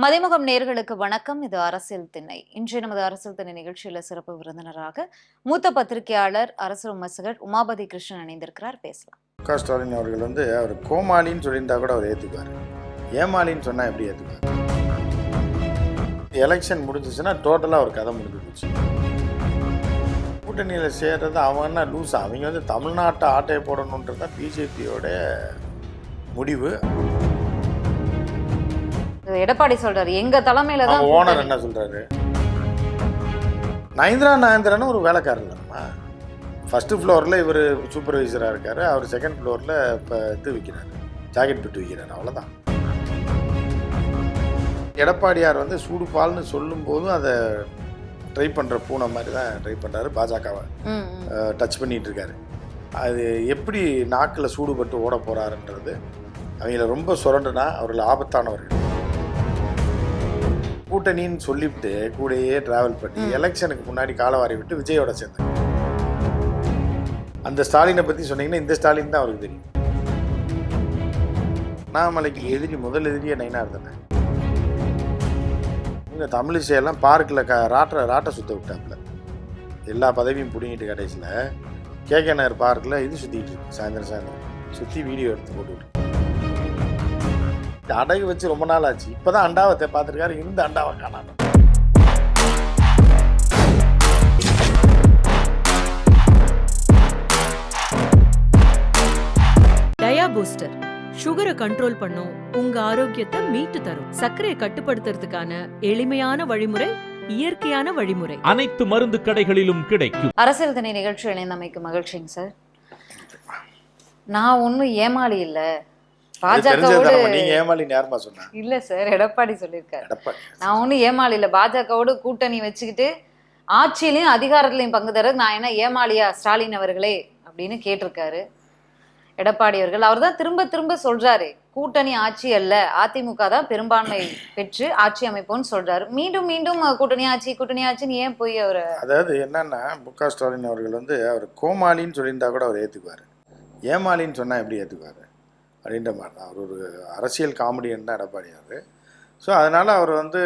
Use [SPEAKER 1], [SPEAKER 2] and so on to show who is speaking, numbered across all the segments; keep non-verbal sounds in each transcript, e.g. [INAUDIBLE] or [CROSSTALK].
[SPEAKER 1] மதிமுகம் நேர்களுக்கு வணக்கம். இது அரசியல் திண்ணை. இன்றைய நமது அரசியல் திண்ணை நிகழ்ச்சியில சிறப்பு விருந்தினராக மூத்த பத்திரிகையாளர் அரசு விமர்சகர் உமாபதி கிருஷ்ணன் இணைந்திருக்கிறார். பேசலாம்.
[SPEAKER 2] மு க ஸ்டாலின் அவர்கள் வந்து அவர் கோமாளின்னு சொல்லியிருந்தா கூட அவர் ஏற்றுக்குவார் ஏமாளின்னு சொன்னால் எப்படி ஏற்றுக்குவார் எலெக்ஷன் முடிஞ்சிச்சுன்னா டோட்டலாக ஒரு கதை முடிஞ்சு போச்சு. கூட்டணியில் சேர்றது அவங்கன்னா லூஸ் அவங்க வந்து தமிழ்நாட்டை ஆட்டையை போடணுன்றது தான் பிஜேபியோட முடிவு.
[SPEAKER 1] எடப்பாடி சொல்றாரு. எங்க தலைமையில தான்
[SPEAKER 2] ஓனர். என்ன சொல்கிறாரு நயந்திரா நாயந்திரன்னு ஒரு வேலைக்காரர் தானம்மா ஃபஸ்ட்டு ஃப்ளோரில் இவர் சூப்பர்வைசராக இருக்கார். அவர் செகண்ட் ஃப்ளோரில் இப்போ இது விற்கிறாரு ஜாக்கெட் பிட்டு விற்கிறாரு அவ்வளோதான் எடப்பாடியார் வந்து சூடுபால்னு சொல்லும்போதும் அதை ட்ரை பண்ணுற பூனை மாதிரி தான் ட்ரை பண்ணுறாரு பாஜகவை. டச் பண்ணிட்டு இருக்காரு. அது எப்படி நாக்கில் சூடுபட்டு ஓட போகிறாருன்றது அவங்கள ரொம்ப சுரண்டுனா அவர்கள் ஆபத்தானவர்கள். கூட்டணின்னு சொல்லிவிட்டு கூடயே டிராவல் பண்ணி எலெக்ஷனுக்கு முன்னாடி காலவாரி விட்டு விஜயோட சேர்ந்தாங்க அந்த ஸ்டாலினை பற்றி சொன்னீங்கன்னா இந்த ஸ்டாலின் தான் அவருக்கு தெரியும். அண்ணாமலைக்கு எதிரி முதல் எதிரியே நைனார் தானே. இவங்க தமிழிசையெல்லாம் பார்க்கில் க ராட்டை ராட்டை சுத்த விட்டாப்புல. எல்லா பதவியும் பிடிங்கிட்டு கடைசியில் கேகே நகர் பார்க்கில் இது இருக்கு சாயந்தரம் சாயந்தரம். சுற்றி வீடியோ எடுத்து போட்டுவிட்டு அடகு வச்சு ரொம்ப நாள் ஆச்சு. இப்போதான் அண்டாவை பார்த்துருக்காரு. இந்த அண்டாவை காணாம.
[SPEAKER 3] டயா பூஸ்டர். சுகரை கண்ட்ரோல் பண்ணும். உங்க ஆரோக்கியத்தை மீட்டு தரும். சர்க்கரையை கட்டுப்படுத்துறதுக்கான எளிமையான வழிமுறை இயற்கையான வழிமுறை.
[SPEAKER 4] அனைத்து மருந்து கடைகளிலும் கிடைக்கும்.
[SPEAKER 1] அரசியல் திணை நிகழ்ச்சி இணைந்தமைக்கு மகிழ்ச்சிங்க சார். நான் ஒண்ணும் ஏமாளி இல்ல. பாஜகவோடு.
[SPEAKER 2] நீங்க ஏமாளி நேரமா சொன்ன?
[SPEAKER 1] இல்ல சார் எடப்பாடி சொல்லியிருக்காரு.
[SPEAKER 2] எடப்பாடி.
[SPEAKER 1] நான் ஒண்ணும் ஏமாளி இல்ல. பாஜகவோடு கூட்டணி வச்சுக்கிட்டு ஆட்சியிலையும் அதிகாரத்திலையும் பங்கு தர நான் என்ன ஏமாளியா ஸ்டாலின் அவர்களே அப்படின்னு கேட்டிருக்காரு எடப்பாடி அவர்கள். அவர் தான் திரும்ப திரும்ப சொல்றாரு கூட்டணி ஆட்சி அல்ல அதிமுக தான் பெரும்பான்மை பெற்று ஆட்சி அமைப்போம்னு சொல்றாரு. மீண்டும் மீண்டும் கூட்டணி ஆட்சி கூட்டணி ஆட்சின்னு ஏன் போய் அவர்
[SPEAKER 2] அதாவது என்னன்னா மு ஸ்டாலின் அவர்கள் வந்து அவர் கோமாளின்னு சொல்லியிருந்தா கூட அவர் ஏற்றுக்குவார் ஏமாளின்னு சொன்னால் எப்படி ஏற்றுக்குவார் அப்படின்ற மாதிரி தான். அவர் ஒரு அரசியல் காமெடியன் தான் எடப்பாடியார் ஸோ அதனால் அவர் வந்து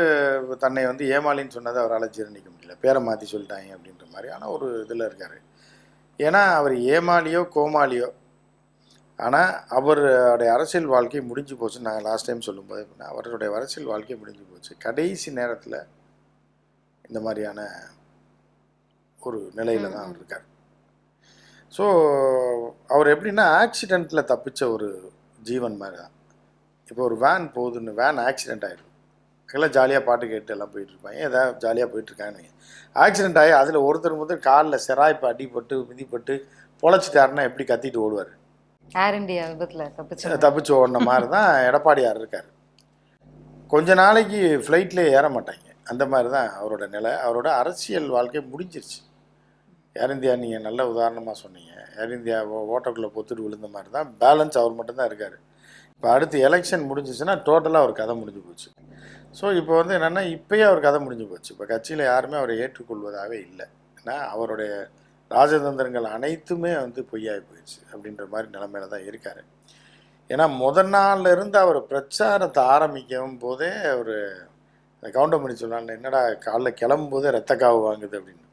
[SPEAKER 2] தன்னை வந்து ஏமாளின்னு சொன்னதை அவரால் ஜீரணிக்க முடியல. பேரை மாற்றி சொல்லிட்டாங்க அப்படின்ற மாதிரி. ஆனால் ஒரு இதில் இருக்கார். ஏன்னா அவர் ஏமாளியோ கோமாளியோ ஆனால் அவருடைய அரசியல் வாழ்க்கை முடிஞ்சு போச்சுன்னு நாங்கள் லாஸ்ட் டைம் சொல்லும்போது எப்படின்னா அவருடைய அரசியல் வாழ்க்கை முடிஞ்சு போச்சு. கடைசி நேரத்தில் இந்த மாதிரியான ஒரு நிலையில தான் அவர் இருக்கார். ஸோ அவர் எப்படின்னா ஆக்சிடெண்ட்டில் தப்பிச்ச ஒரு ஜீவன் மாதிரி தான் இப்போ ஒரு வேன் போகுதுன்னு வேன் ஆக்சிடென்ட் ஆகிடும் எல்லாம் ஜாலியாக பாட்டு கேட்டு எல்லாம் போயிட்டு இருப்பாங்க ஏதாவது ஜாலியாக போயிட்டு இருக்காங்க ஆக்சிடென்ட் ஆகி அதில் ஒருத்தர் முதல் காலில் செராய்ப்பு அடிபட்டு மிதிப்பட்டு பொழைச்சிட்டாருன்னா எப்படி கத்திட்டு ஓடுவார்?
[SPEAKER 1] ஏர் இந்தியா விபத்துல தப்பிச்சு
[SPEAKER 2] தப்பிச்சு ஓடின மாதிரி தான் [LAUGHS] எடப்பாடியார் இருக்கார். கொஞ்ச நாளைக்கு ஃப்ளைட்லேயே ஏற மாட்டாங்க. அந்த மாதிரி தான் அவரோட நிலை. அவரோட அரசியல் வாழ்க்கை முடிஞ்சிருச்சு. ஏர் இந்தியா நீங்கள் நல்ல உதாரணமாக சொன்னீங்க. ஏர் இந்தியா ஓட்டக்குள்ளே பொத்துட்டு விழுந்த மாதிரி தான் பேலன்ஸ் அவர் மட்டும்தான் இருக்கார். இப்போ அடுத்து எலெக்ஷன் முடிஞ்சிச்சுன்னா டோட்டலாக ஒரு கதை முடிஞ்சு போச்சு. ஸோ இப்போ வந்து என்னென்னா இப்போயே அவர் கதை முடிஞ்சு போச்சு. இப்போ கட்சியில் யாருமே அவரை ஏற்றுக்கொள்வதாகவே இல்லை. ஏன்னா அவருடைய ராஜதந்திரங்கள் அனைத்துமே வந்து பொய்யாகி போயிடுச்சு அப்படின்ற மாதிரி நிலைமையில தான் இருக்கார். ஏன்னா முதல் நாளில் இருந்து அவர் பிரச்சாரத்தை ஆரம்பிக்கும் போதே அவர் கவுண்டமணி பண்ணி சொன்னாங்க என்னடா காலைல கிளம்பும் போதே ரத்த காவு வாங்குது அப்படின்னு.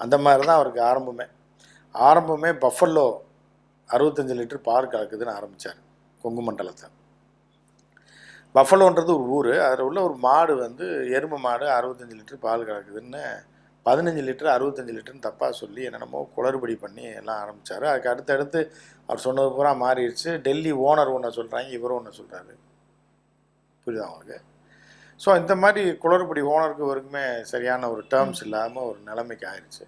[SPEAKER 2] அந்த மாதிரி தான் அவருக்கு ஆரம்பமே. ஆரம்பமே பஃபல்லோ அறுபத்தஞ்சு லிட்டர் பால் கலக்குதுன்னு ஆரம்பித்தார் கொங்கு மண்டலத்தை பஃபலோன்றது ஒரு ஊர் அதில் உள்ள ஒரு மாடு வந்து எருமை மாடு அறுபத்தஞ்சு லிட்டர் பால் கலக்குதுன்னு பதினஞ்சு லிட்டர் அறுபத்தஞ்சு லிட்டர்னு தப்பாக சொல்லி என்னென்னமோ குளறுபடி பண்ணி எல்லாம் ஆரம்பித்தார் அதுக்கு அடுத்தடுத்து அவர் சொன்னது பூரா மாறிடுச்சு. டெல்லி ஓனர் ஒன்று சொல்கிறாங்க இவரும் ஒன்று சொல்கிறாரு புரியுதா அவங்களுக்கு ஸோ இந்த மாதிரி குளறுபடி ஓனருக்கு இவருக்குமே சரியான ஒரு டேர்ம்ஸ் இல்லாமல் ஒரு நிலைமைக்கு ஆயிடுச்சு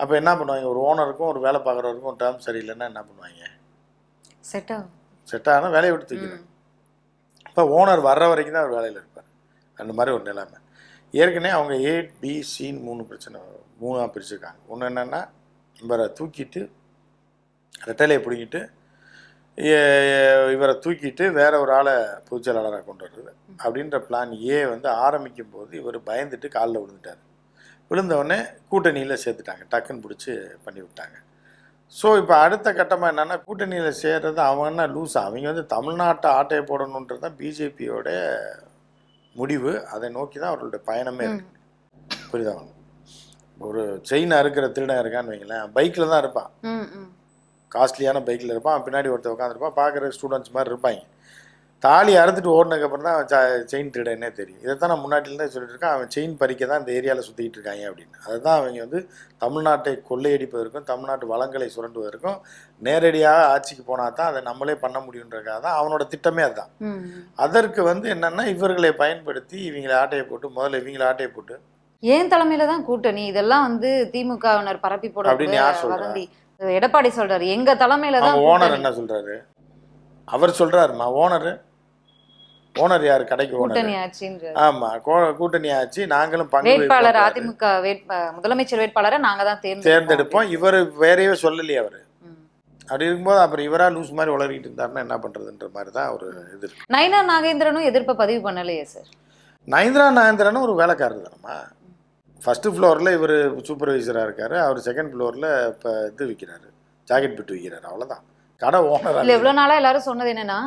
[SPEAKER 2] அப்போ என்ன பண்ணுவாங்க? ஒரு ஓனருக்கும் ஒரு வேலை பார்க்குறவருக்கும் டேர்ம்ஸ் சரியில்லைன்னா என்ன பண்ணுவாங்க?
[SPEAKER 1] செட் ஆகும்.
[SPEAKER 2] செட் ஆனால் வேலையை விட்டு இப்போ ஓனர் வர்ற வரைக்கும் தான் அவர் வேலையில் இருப்பார். அந்த மாதிரி ஒரு நிலைமை. ஏற்கனவே அவங்க ஏ பி சின்னு மூணு பிரச்சனை மூணாக பிரிச்சிருக்காங்க. ஒன்று என்னென்னா இவரை தூக்கிட்டு ரெட்டலையை பிடிங்கிட்டு இவரை தூக்கிட்டு வேற ஒரு ஆளை பொதுச்செயலாளராக கொண்டு வர்றது அப்படின்ற பிளான் ஏ வந்து ஆரம்பிக்கும் போது இவர் பயந்துட்டு காலில் விழுந்துட்டார். விழுந்தவொடனே கூட்டணியில் சேர்த்துட்டாங்க. டக்குன்னு பிடிச்சி பண்ணி விட்டாங்க. ஸோ இப்போ அடுத்த கட்டமாக என்னென்னா கூட்டணியில் சேர்றது அவங்கன்னா லூஸ் அவங்க வந்து தமிழ்நாட்டை ஆட்டையை போடணுன்றது தான் பிஜேபியோட முடிவு. அதை நோக்கி தான் அவர்களுடைய பயணமே. இருக்கு. புரியுதா? ஒரு செயின் அறுக்கிற திருடன் இருக்கான்னு வைங்களேன். பைக்கில் தான் இருப்பான். காஸ்ட்லியான பைக்கில் இருப்பான். பின்னாடி ஒருத்தர் உட்காந்துருப்பான் பார்க்குற ஸ்டூடெண்ட்ஸ் மாதிரி இருப்பாங்க. தாலி அறுத்துட்டு ஓடினதுக்கப்புறம் தான் அவன் செயின் திருடனே தெரியும். இதை தான் நான் முன்னாடிலேருந்தே சொல்லிட்டு இருக்கேன். அவன் செயின் பறிக்க தான் இந்த ஏரியாவில் சுற்றிக்கிட்டு இருக்காங்க அப்படின்னு. அதை தான் அவங்க வந்து தமிழ்நாட்டை கொள்ளையடிப்பதற்கும் தமிழ்நாட்டு வளங்களை சுரண்டுவதற்கும் நேரடியாக ஆட்சிக்கு போனால் தான் அதை நம்மளே பண்ண முடியுன்றதுக்காக தான் அவனோட திட்டமே அதுதான். அதற்கு வந்து என்னென்னா இவர்களை பயன்படுத்தி இவங்களை ஆட்டையை போட்டு முதல்ல இவங்களை ஆட்டையை போட்டு
[SPEAKER 1] ஏன் தலைமையில தான் கூட்டணி? இதெல்லாம் வந்து திமுகவினர் பரப்பி போட
[SPEAKER 2] அப்படின்னு யார் சொல்றா?
[SPEAKER 1] எடப்பாடி சொல்றாரு. எங்க தலைமையில தான்
[SPEAKER 2] ஓனர். என்ன சொல்றாரு? அவர் சொல்றாருமா ஓனர். ஓனர் யார்? கடைக்கு ஓனர். ஆமா கூட்டணி ஆச்சு நாங்களும் பங்கு
[SPEAKER 1] வேட்பாளர். அதிமுக முதலமைச்சர் வேட்பாளரை நாங்க தான்
[SPEAKER 2] தேர்ந்தெடுப்போம். இவர் வேறையே சொல்லலையே அவரு. அப்படி இருக்கும்போது அப்புறம் இவரா லூஸ் மாதிரி உளறிட்டு இருந்தாருன்னா என்ன பண்றதுன்ற மாதிரி தான் ஒரு இது இருக்கு.
[SPEAKER 1] நயினா நாகேந்திரனும் எதிர்ப்பை பதிவு பண்ணலையே சார்?
[SPEAKER 2] நயன்திரா நாயந்திரனும் ஒரு வேலைக்காரர் தானம்மா? ஃபர்ஸ்ட் ஃப்ளோரில் இவர் சூப்பர்வைசராக இருக்காரு. அவர் செகண்ட் ஃப்ளோரில் இப்போ இது விற்கிறாரு ஜாக்கெட் பிட்டு விற்கிறாரு அவ்வளோதான் கடை
[SPEAKER 1] இல்ல
[SPEAKER 2] ஓனர்
[SPEAKER 1] இவ்வளவு நாளா எல்லாரும் சொன்னது என்னன்னா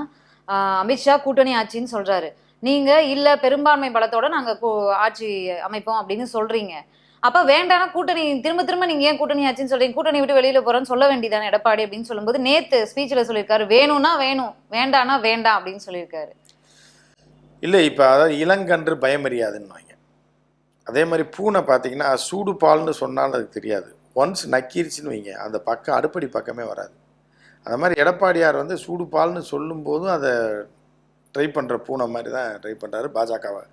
[SPEAKER 1] அமித்ஷா கூட்டணி ஆட்சின்னு சொல்றாரு. நீங்க இல்ல பெரும்பான்மை பலத்தோட நாங்க கூ- ஆட்சி அமைப்போம் அப்படின்னு சொல்றீங்க. அப்ப வேண்டாம்னா கூட்டணி திரும்ப திரும்ப நீங்க ஏன் கூட்டணி ஆச்சுன்னு சொல்றீங்க? கூட்டணி விட்டு வெளியில போறேன்னு சொல்ல வேண்டியதானே எடப்பாடி அப்படின்னு சொல்லும்போது நேத்து ஸ்பீச்ல சொல்லியிருக்காரு. வேணும்னா வேணும். வேண்டாம்னா வேண்டாம் அப்படின்னு சொல்லியிருக்காரு.
[SPEAKER 2] இல்லை இப்போ அதாவது இளங்கன்று பயமறியாதுன்னு அதே மாதிரி பூனை பார்த்தீங்கன்னா சூடு பால்னு சொன்னாலும் அதுக்கு தெரியாது. ஒன்ஸ் நக்கிருச்சுன்னு வைங்க. அந்த பக்கம் அடுப்படி பக்கமே வராது. அந்த மாதிரி எடப்பாடியார் வந்து சூடு பால்னு சொல்லும்போதும் அதை ட்ரை பண்ணுற பூனை மாதிரி தான் ட்ரை பண்ணுறாரு பாஜகவை.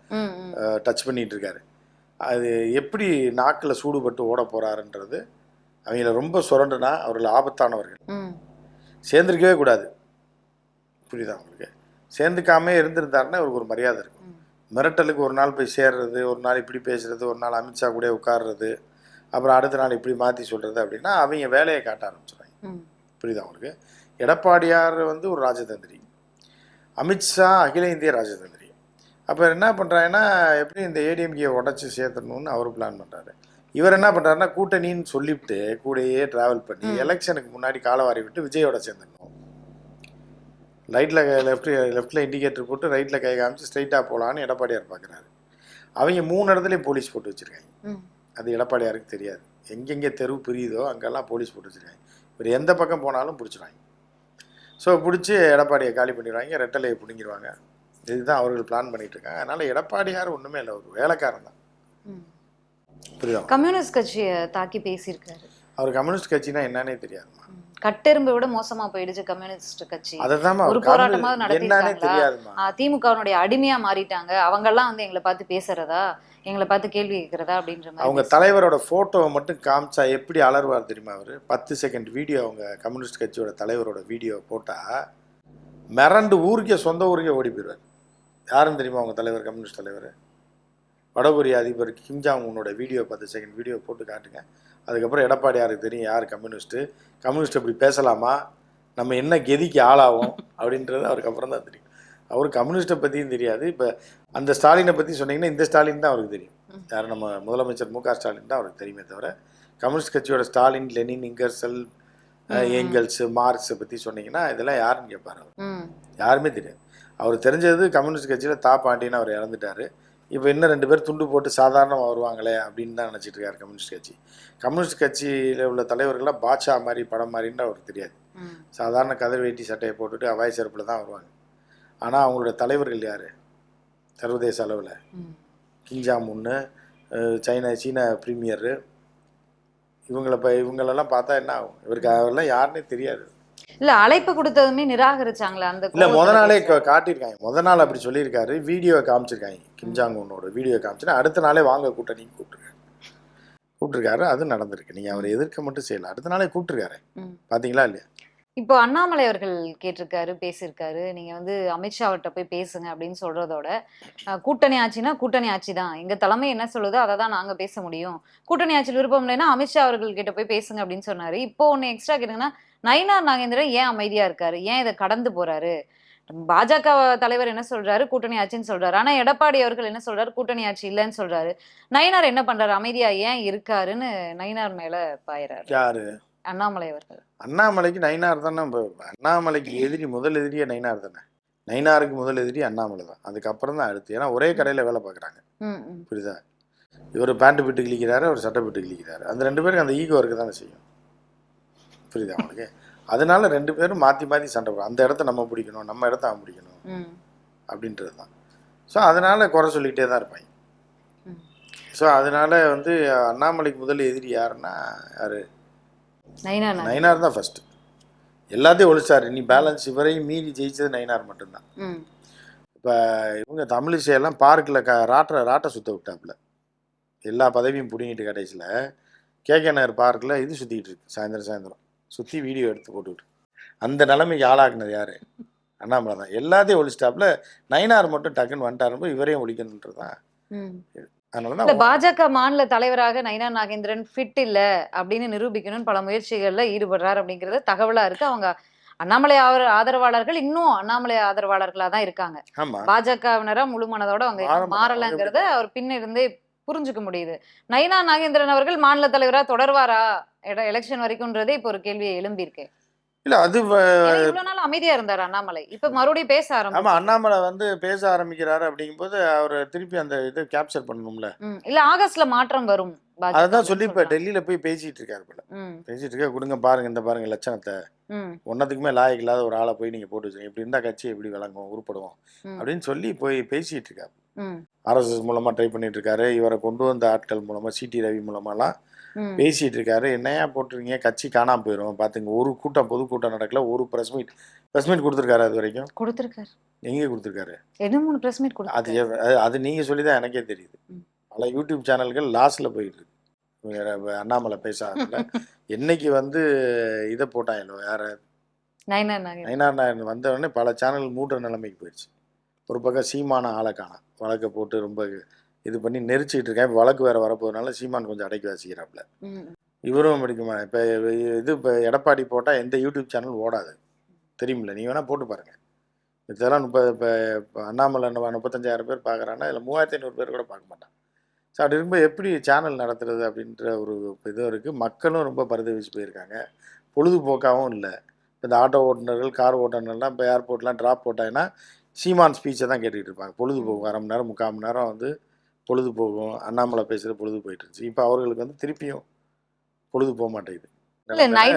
[SPEAKER 2] டச் பண்ணிட்டு இருக்காரு அது எப்படி நாக்கில் சூடுபட்டு ஓட போகிறாருன்றது அவங்கள ரொம்ப சுரண்டுனா அவர்கள் ஆபத்தானவர்கள். சேர்ந்துருக்கவே கூடாது. புரியுதா உங்களுக்கு? சேர்ந்துக்காமே இருந்திருந்தாருன்னா அவருக்கு ஒரு மரியாதை இருக்கும்.
[SPEAKER 1] ம்.
[SPEAKER 2] மிரட்டலுக்கு ஒரு நாள் போய் சேர்றது ஒரு நாள் இப்படி பேசுறது ஒரு நாள் அமித்ஷா கூட உட்கார்றது அப்புறம் அடுத்த நாள் இப்படி மாற்றி சொல்கிறது அப்படின்னா அவங்க வேலையை காட்ட ஆரம்பிச்சிடுறாங்க. புரியுதா உங்களுக்கு? எடப்பாடியார் வந்து ஒரு ராஜதந்திரி. அமித்ஷா அகில இந்திய ராஜதந்திரி. அப்போ என்ன பண்ணுறாங்கன்னா எப்படி இந்த ஏடிஎம்கே உடச்சி சேர்த்தணும்னு அவர் பிளான் பண்ணுறாரு இவர் என்ன பண்ணுறாருன்னா கூட்டணின்னு சொல்லிவிட்டு கூடயே ட்ராவல் பண்ணி. எலெக்ஷனுக்கு முன்னாடி காலவாரி விட்டு விஜயோட சேர்ந்துடணும். ரைட்டில் லெஃப்ட் லெஃப்ட்டில் இண்டிகேட்டர் போட்டு ரைட்டில் கை காமிச்சு ஸ்ட்ரைட்டாக போகலான்னு எடப்பாடியார் பார்க்குறாரு அவங்க மூணு இடத்துலையும் போலீஸ் போட்டு வச்சுருக்காங்க. அது எடப்பாடியாருக்கு தெரியாது. எங்கெங்கே தெரு பிரியுதோ அங்கெல்லாம் போலீஸ் போட்டு வச்சுருக்காங்க. இவர் எந்த பக்கம் போனாலும் பிடிச்சிருவாங்க. ஸோ பிடிச்சி எடப்பாடியை காலி பண்ணிடுவாங்க ரெட்டலையை பிடுங்கிடுவாங்க. இதுதான் அவர்கள் பிளான் பண்ணிட்டு இருக்காங்க அதனால எடப்பாடியார் ஒன்றுமே இல்லை. ஒரு வேலைக்காரன் தான்.
[SPEAKER 1] ம்.
[SPEAKER 2] புரியுதா?
[SPEAKER 1] கம்யூனிஸ்ட் கட்சியை தாக்கி பேசியிருக்காரு.
[SPEAKER 2] அவர் கம்யூனிஸ்ட் கட்சினா என்னன்னே தெரியாதுமா
[SPEAKER 1] ம். கட்டெரும்பை விட மோசமா போயிடுச்சு கம்யூனிஸ்ட் கட்சி. ஒரு போராட்டமாவது நடத்திருக்காங்களா? திமுகவினுடைய அடிமையா மாறிட்டாங்க. அவங்கெல்லாம் வந்து எங்களை பார்த்து பேசுறதா? எங்களை பார்த்து கேள்வி கேட்கறதா அப்படின்ற மாதிரி
[SPEAKER 2] அவங்க தலைவரோட ஃபோட்டோவை மட்டும் காமிச்சா எப்படி அலறுவார் தெரியுமா அவர்? பத்து செகண்ட் வீடியோ அவங்க கம்யூனிஸ்ட் கட்சியோட தலைவரோட வீடியோ போட்டால் மிரண்டு ஊருக்கே சொந்த ஊருக்கே ஓடி போயிடுவார். யாருன்னு தெரியுமா அவங்க தலைவர் கம்யூனிஸ்ட் தலைவர்? வடகொரிய அதிபர் கிம் ஜாங் உன்னோட வீடியோ பத்து செகண்ட் வீடியோ போட்டு காட்டுங்க. அதுக்கப்புறம் எடப்பாடியாருக்கு தெரியும் யார் கம்யூனிஸ்ட்டு கம்யூனிஸ்ட் இப்படி பேசலாமா? நம்ம என்ன கெதிக்கு ஆளாகும் அப்படின்றது அவருக்கு அப்புறம் தான் தெரியும். அவர் கம்யூனிஸ்ட்டை பற்றியும் தெரியாது. இப்போ அந்த ஸ்டாலினை பற்றி சொன்னீங்கன்னா இந்த ஸ்டாலின் தான் அவருக்கு தெரியும். யார்? நம்ம முதலமைச்சர் மு க ஸ்டாலின் தான் அவருக்கு தெரியுமே தவிர கம்யூனிஸ்ட் கட்சியோட ஸ்டாலின் லெனின் இங்கர்செல். ஏங்கல்ஸ் மார்க்ஸை பற்றி சொன்னீங்கன்னா இதெல்லாம் யாருன்னு கேட்பார் அவர். யாருமே தெரியாது. அவர் தெரிஞ்சது கம்யூனிஸ்ட் கட்சியில் தா பாண்டின்னு அவர் இறந்துட்டாரு. இப்போ இன்னும் ரெண்டு பேர் துண்டு போட்டு சாதாரணமாக வருவாங்களே அப்படின்னு தான் நினச்சிட்டு இருக்காரு கம்யூனிஸ்ட் கட்சி. கம்யூனிஸ்ட் கட்சியில் உள்ள தலைவர்கள்லாம் பாட்ஷா மாதிரி படம் மாதிரின்னு அவருக்கு தெரியாது. சாதாரண கதிர் வேட்டி சட்டையை போட்டுட்டு அவாய் செருப்பில் தான் வருவாங்க. ஆனால் அவங்களோட தலைவர்கள் யார்? சர்வதேச அளவில். கிங்ஜாம் ஒன்று சைனா சீனா ப்ரீமியரு. இவங்களை இப்போ இவங்களெல்லாம் பார்த்தா என்ன ஆகும்? இவருக்கு அவரெல்லாம் யாருன்னே தெரியாது.
[SPEAKER 1] இல்ல அழைப்பு கொடுத்ததுமே நிராகரிச்சாங்களே அந்த
[SPEAKER 2] இல்லை முத நாளே காட்டியிருக்காங்க. முத நாள் அப்படி சொல்லியிருக்காரு. வீடியோ காமிச்சிருக்காங்க. கிம்ஜாங் உன்னோட வீடியோ காமிச்சுன்னா அடுத்த நாளே வாங்க கூட்டணி கூப்பிட்டுருக்காரு கூப்பிட்டுருக்காரு அது நடந்திருக்கு. நீங்கள் அவரை எதிர்க்க மட்டும் செய்யல. அடுத்த நாளே கூப்பிட்டுருக்காரு.
[SPEAKER 1] ம்.
[SPEAKER 2] பார்த்தீங்களா இல்லையா?
[SPEAKER 1] இப்போ அண்ணாமலை அவர்கள் கேட்டிருக்காரு பேசியிருக்காரு. நீங்க வந்து அமித்ஷா அவர்கிட்ட போய் பேசுங்க அப்படின்னு சொல்றதோட கூட்டணி ஆட்சினா கூட்டணி ஆட்சி தான். எங்க தலைமை என்ன சொல்லுதோ அதை தான் நாங்க பேச முடியும். கூட்டணி ஆட்சியில் விருப்பம் இல்லைன்னா அமித்ஷா அவர்கள் கிட்ட போய் பேசுங்க அப்படின்னு சொன்னாரு. இப்போ ஒன்னு எக்ஸ்ட்ரா கேட்டீங்கன்னா நயினார் நாகேந்திரன் ஏன் அமைதியா இருக்காரு? ஏன் இதை கடந்து போறாரு? பாஜக தலைவர் என்ன சொல்றாரு? கூட்டணி ஆட்சின்னு சொல்றாரு. ஆனா எடப்பாடி அவர்கள் என்ன சொல்றாரு? கூட்டணி ஆட்சி இல்லைன்னு சொல்றாரு. நயினார் என்ன பண்றாரு? அமைதியா ஏன் இருக்காருன்னு நயினார் மேல பாயிறாரு.
[SPEAKER 2] யாரு?
[SPEAKER 1] அண்ணாமலை அவர்கள்.
[SPEAKER 2] அண்ணாமலைக்கு நைனார் தானே? அண்ணாமலைக்கு எதிரி முதல் எதிரியே நைனார் தானே? நைனாருக்கு முதல் எதிரி அண்ணாமலை தான். அதுக்கப்புறம் தான் அடுத்து. ஏன்னா ஒரே கடையில் வேலை பார்க்குறாங்க. புரியுதா? இவர் பேண்ட் பிட்டு கிழிக்கிறாரு அவர் சட்டை பிட்டு கிழிக்கிறாரு. அந்த ரெண்டு பேருக்கு அந்த ஈகோ இருக்க தானே செய்யும். புரியுதா உங்களுக்கு? அதனால ரெண்டு பேரும் மாற்றி மாற்றி சண்டை போடும் அந்த இடத்த நம்ம பிடிக்கணும் நம்ம இடத்த அவன் பிடிக்கணும். அப்படின்றது தான் ஸோ அதனால குறை சொல்லிக்கிட்டே தான் இருப்பாங்க. ஸோ அதனால வந்து அண்ணாமலைக்கு முதல் எதிரி யாருன்னா யாரு?
[SPEAKER 1] நைனா நாகேந்திரன்.
[SPEAKER 2] நயினார் தான் ஃபர்ஸ்ட் எல்லாத்தையும் ஒழிச்சாரு. நீ பேலன்ஸ் இவரையும் மீறி ஜெயிச்சது நயினார் மட்டும்தான். இப்போ இவங்க தமிழிசையெல்லாம் பார்க்கில் க ராட்டை ராட்டை சுத்த விட்டாப்புல. எல்லா பதவியும் பிடிங்கிட்டு கடைசியில் கேகே நகர் பார்க்கில் இது சுற்றிக்கிட்டு இருக்கு சாயந்தரம் சாயந்தரம். சுற்றி வீடியோ எடுத்து போட்டுக்கிட்டு அந்த நிலைமைக்கு ஆளாக்குனது யார்? அண்ணாமலை தான் எல்லாத்தையும் ஒழிச்சிட்டாப்புல நயினார் மட்டும் டக்குன்னு வந்துட்டாருப்போ இவரையும் ஒழிக்கணுன்றது தான். அதனால
[SPEAKER 1] பாஜக மாநில தலைவராக நைனா நாகேந்திரன் ஃபிட் இல்ல அப்படின்னு நிரூபிக்கணும்னு பல முயற்சிகள்ல ஈடுபடுறாரு அப்படிங்கறது தகவலா இருக்கு. அவங்க அண்ணாமலை ஆதர- ஆதரவாளர்கள் இன்னும் அண்ணாமலை ஆதரவாளர்களா தான் இருக்காங்க. பாஜகவினரா முழு மனதோட அவங்க மாறலங்கிறத அவர் பின்ன இருந்தே புரிஞ்சுக்க முடியுது. நைனா நாகேந்திரன் அவர்கள் மாநில தலைவரா தொடர்வாரா? எலெக்ஷன் வரைக்கும்ன்றதே இப்போ ஒரு கேள்வியை எழும்பியிருக்கு.
[SPEAKER 2] இல்லை அது
[SPEAKER 1] நாள் அமைதியா இருந்தாரு அண்ணாமலை. இப்ப மறுபடியும் பேச
[SPEAKER 2] ஆமா
[SPEAKER 1] ஆரம்பிச்சு
[SPEAKER 2] அண்ணாமலை வந்து பேச ஆரம்பிக்கிறாரு அப்படிங்கும்போது அவர் திருப்பி அந்த இதை கேப்சர் பண்ணணும்ல.
[SPEAKER 1] இல்ல ஆகஸ்ட்ல மாற்றம் வரும்
[SPEAKER 2] அதான் சொல்லி இப்போ. டெல்லியில போய் பேசிட்டு இருக்காரு போல. பேசிட்டு இருக்க கொடுங்க பாருங்க இந்த பாருங்க லட்சணத்தை.
[SPEAKER 1] ம்,
[SPEAKER 2] ஒன்னத்துக்குமே லாயக்கு இல்லாத ஒரு ஆளை போய் நீங்க போட்டு வச்சுருங்க. இப்படி இருந்தா கட்சி எப்படி விளங்கும் உருப்படுவோம் அப்படின்னு சொல்லி போய் பேசிட்டு இருக்காரு. ஆர்எஸ்எஸ் மூலமா ட்ரை பண்ணிட்டு இருக்காரு. இவரை கொண்டு வந்த ஆட்கள் மூலமா சிடி ரவி மூலமாலாம். பேசிட்டு இருக்காரு என்னையா போட்டுருங்க கட்சி காணாம போயிடும் பாத்துங்க ஒரு கூட்டம் பொதுக்கூட்டம் நடக்கல. ஒரு பிரஸ் மீட் பிரஸ் மீட் கொடுத்துருக்காரு அது வரைக்கும்.
[SPEAKER 1] கொடுத்திருக்காரு.
[SPEAKER 2] எங்கே கொடுத்துருக்காரு?
[SPEAKER 1] ரெண்டு மூணு பிரஸ் மீட்
[SPEAKER 2] அது அது- நீங்க சொல்லி தான் எனக்கே தெரியுது. பல யூடியூப் சேனல்கள் லாஸ்ட்ல போயிட்டு இருக்கு. அண்ணாமலை பேசாதுல [LAUGHS] என்னைக்கு வந்து இதை போட்டாங்களோ யார?
[SPEAKER 1] நைனா நாகேந்திரன்
[SPEAKER 2] நயினார் நாயர் வந்த உடனே பல சேனல் மூடுற நிலைமைக்கு போயிடுச்சு. ஒரு பக்கம் சீமான ஆளை காணோம் வழக்கை போட்டு ரொம்ப இது பண்ணி நெரிச்சிட்டு இருக்கேன். வழக்கு வேற வரப்போறதுனால சீமான் கொஞ்சம் அடக்கி வச்சுக்கிறாப்புல இவரும் படிக்குமா? இப்போ இது இப்போ எடப்பாடி போட்டால் எந்த யூடியூப் சேனல் ஓடாது. தெரியுமில்ல நீ வேணால் போட்டு பாருங்க. இதெல்லாம் முப்பது இப்போ அண்ணாமலை முப்பத்தஞ்சாயிரம் பேர் பார்க்குறான்னா இதில் மூவாயிரத்தி ஐநூறு பேர் கூட பார்க்க மாட்டான். ஸோ அப்படி இருக்கும்போது எப்படி சேனல் நடத்துறது அப்படின்ற ஒரு இதுவும் இருக்குது மக்களும் ரொம்ப பரிதவிச்சு போயிருக்காங்க. பொழுதுபோக்காகவும் இல்லை. இந்த ஆட்டோ ஓட்டுநர்கள் கார் ஓட்டுநர்லாம் இப்போ ஏர்போர்ட்லாம் ட்ராப் போட்டாங்கன்னா சீமான் ஸ்பீச்சை தான் கேட்டுக்கிட்டு இருப்பாங்க. பொழுதுபோக்கும் அரை மணி நேரம் முக்கால் மணி நேரம் வந்து பொழுது போகும் அண்ணாமலை பேசுகிற பொழுது போயிட்டு இருந்துச்சு இப்போ அவர்களுக்கு வந்து திருப்பியும் பொழுது போக மாட்டேங்குது.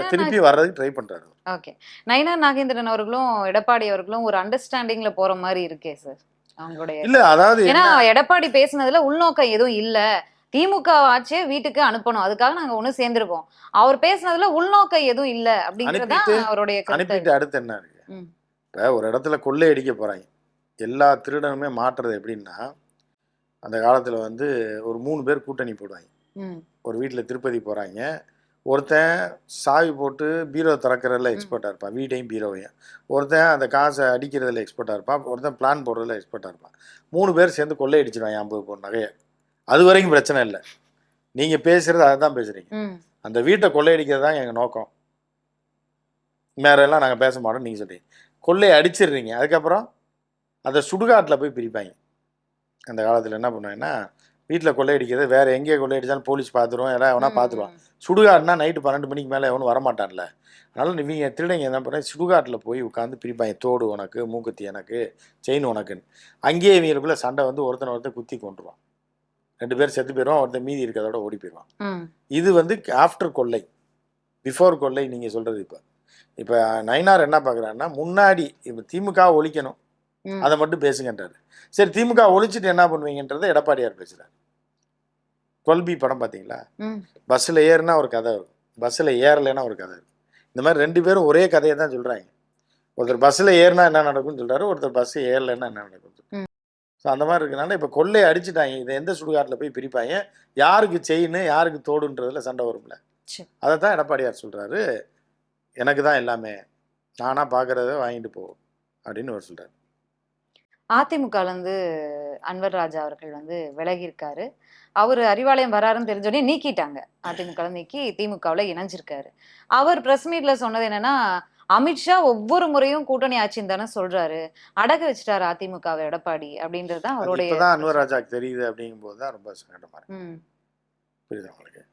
[SPEAKER 2] திருப்பி வர்றதுக்கு ட்ரை பண்றாரு
[SPEAKER 1] ஓகே. நைனா நாகேந்திரன் அவர்களும் எடப்பாடி அவர்களும் ஒரு அண்டர்ஸ்டாண்டிங்ல போற மாதிரி இருக்கே சார் அவங்களுடைய
[SPEAKER 2] இல்ல அதாவது
[SPEAKER 1] ஏன்னா எடப்பாடி பேசுனதுல உள்நோக்கம் எதுவும் இல்ல. திமுக ஆட்சியை வீட்டுக்கு அனுப்பணும். அதுக்காக நாங்க ஒண்ணு சேர்ந்திருக்கோம். அவர் பேசுனதுல உள்நோக்கம் எதுவும் இல்ல அப்படிங்கறதுதான்
[SPEAKER 2] அனுப்பிட்டு-
[SPEAKER 1] அவருடைய
[SPEAKER 2] அனுப்பிட்டு அடுத்து என்ன இருக்கு. இப்போ ஒரு இடத்துல கொள்ளை அடிக்க போறாங்க. எல்லா திருடனுமே மாட்டுறது எப்படின்னா அந்த காலத்துல வந்து ஒரு மூணு பேர் கூட்டணி போடுவாங்க. ஒரு வீட்டில் திருப்பதி போறாங்க. ஒருத்தன் சாவி போட்டு பீரோ திறக்கிறதுல எக்ஸ்பர்ட்டாக இருப்பான். வீட்டையும் பீரோவையும். ஒருத்தன் அந்த காசை அடிக்கிறதுல எக்ஸ்பர்ட்டாக இருப்பான். ஒருத்தன் பிளான் போடுறதுல எக்ஸ்பர்ட்டாக இருப்பான். மூணு பேர் சேர்ந்து கொள்ளை அடிச்சிடுவாங்க ஐம்பது பவுன் நகையை. அது வரைக்கும் பிரச்சனை இல்லை. நீங்கள் பேசுறது அதை தான் பேசுகிறீங்க அந்த வீட்டை கொள்ளையடிக்கிறது தான் எங்கள் நோக்கம். வேற எல்லாம் நாங்கள் பேச மாட்டோம் நீங்கள் சொல்றீங்க. கொள்ளையை அடிச்சிடுறீங்க அதுக்கப்புறம் அதை சுடுகாட்டில் போய் பிரிப்பாங்க. அந்த காலத்தில் என்ன பண்ணுவாங்கன்னா வீட்டில் கொள்ளையடிக்கிறது வேற எங்கே கொள்ளையடிச்சாலும் போலீஸ் பார்த்துருவோம் எல்லாம் எவனா பார்த்துருவான். சுடுகாடுனா நைட்டு பன்னெண்டு மணிக்கு மேலே எவனும் வரமாட்டான்ல. அதனால நீங்க திருடங்க என்ன பண்ண சுடுகாட்டில் போய் உட்காந்து பிரிப்பாங்க தோடு உனக்கு மூக்குத்தி எனக்கு செயின் உனக்குன்னு. அங்கேயே இவங்களுக்குள்ள சண்டை வந்து ஒருத்தனை ஒருத்தன் குத்தி கொண்டுருவான் ரெண்டு பேர் செத்து போயிடுவான் ஒருத்தன் மீதி இருக்கிறதோட ஓடி போயிடுவான் இது வந்து ஆஃப்டர் கொள்ளை. பிஃபோர் கொள்ளை நீங்கள் சொல்கிறது இப்போ. இப்போ நயினார் என்ன பார்க்குறாருன்னா முன்னாடி இப்போ திமுக ஒழிக்கணும். அதை மட்டும் பேசுங்கன்றாரு. சரி திமுக ஒழிச்சிட்டு என்ன பண்ணுவீங்கன்றதை எடப்பாடியார் பேசுகிறார் டுவெல் பி படம் பார்த்தீங்களா. பஸ்ஸில் ஏறுனா ஒரு கதை இருக்கும் பஸ்ஸில் ஏறலைன்னா ஒரு கதை இருக்கும் இந்த மாதிரி ரெண்டு பேரும் ஒரே கதையை தான் சொல்கிறாங்க ஒருத்தர் பஸ்ஸில் ஏறினா என்ன நடக்கும்னு சொல்கிறாரு ஒருத்தர் பஸ் ஏறலைன்னா என்ன நடக்கும். ஸோ அந்த மாதிரி இருக்கனால இப்போ கொள்ளையை அடிச்சுட்டாங்க. இதை எந்த சுடுகாட்டில் போய் பிரிப்பாங்க? யாருக்கு செயின் யாருக்கு தோடுன்றதுல சண்டை வரும்ல. அதை தான் எடப்பாடியார் சொல்கிறாரு எனக்கு தான் எல்லாமே. நானாக பார்க்குறத வாங்கிட்டு போ அப்படின்னு அவர் சொல்கிறார்
[SPEAKER 1] அதிமுகல இருந்து அன்வர் ராஜா அவர்கள் வந்து விலகி இருக்காரு அவர் அறிவாலயம் வராருன்னு தெரிஞ்சோடனே நீக்கிட்டாங்க. அதிமுக நீக்கி திமுகவுல இணைஞ்சிருக்காரு. அவர் பிரஸ் மீட்ல சொன்னது என்னன்னா அமித்ஷா ஒவ்வொரு முறையும் கூட்டணி ஆட்சின்னு தானே சொல்றாரு. அடகு வச்சுட்டாரு அதிமுகவை எடப்பாடி. அப்படின்றது தான் அவருடைய
[SPEAKER 2] அன்வர் ராஜாக்கு தெரியுது அப்படிங்கும்போது தான் ரொம்ப சங்கடமாக இருக்கு.
[SPEAKER 1] ம்.
[SPEAKER 2] புரியுது உங்களுக்கு?